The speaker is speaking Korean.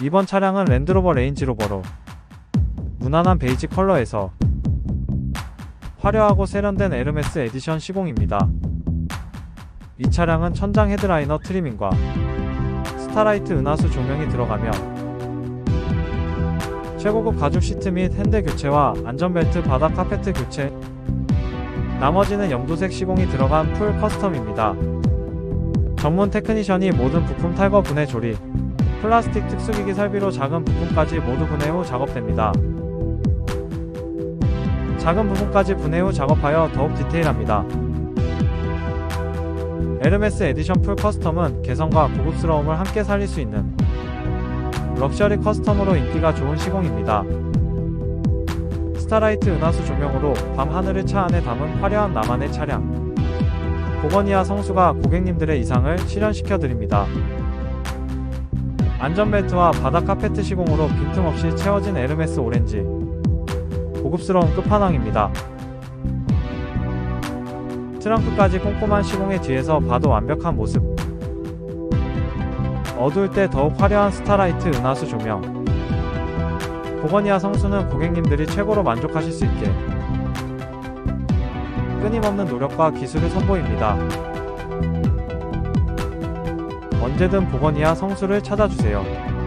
이번 차량은 랜드로버 레인지로버로 무난한 베이지 컬러에서 화려하고 세련된 에르메스 에디션 시공입니다. 이 차량은 천장 헤드라이너 트리밍과 스타라이트 은하수 조명이 들어가며 최고급 가죽 시트 및 핸드 교체와 안전벨트 바닥 카페트 교체 나머지는 염도색 시공이 들어간 풀 커스텀입니다. 전문 테크니션이 모든 부품 탈거 분해 조리 플라스틱 특수기기 설비로 작은 부품까지 모두 분해 후 작업됩니다. 작은 부분까지 분해 후 작업하여 더욱 디테일합니다. 에르메스 에디션 풀 커스텀은 개성과 고급스러움을 함께 살릴 수 있는 럭셔리 커스텀으로 인기가 좋은 시공입니다. 스타라이트 은하수 조명으로 밤 하늘을 차 안에 담은 화려한 나만의 차량. 보거니아 성수가 고객님들의 이상을 실현시켜 드립니다. 안전벨트와 바닥 카페트 시공으로 빈틈없이 채워진 에르메스 오렌지. 고급스러운 끝판왕입니다. 트렁크까지 꼼꼼한 시공의 뒤에서 봐도 완벽한 모습. 어두울 때 더욱 화려한 스타라이트 은하수 조명. 보거니아 성수는 고객님들이 최고로 만족하실 수 있게 끊임없는 노력과 기술을 선보입니다. 언제든 보거니아 성수를 찾아주세요.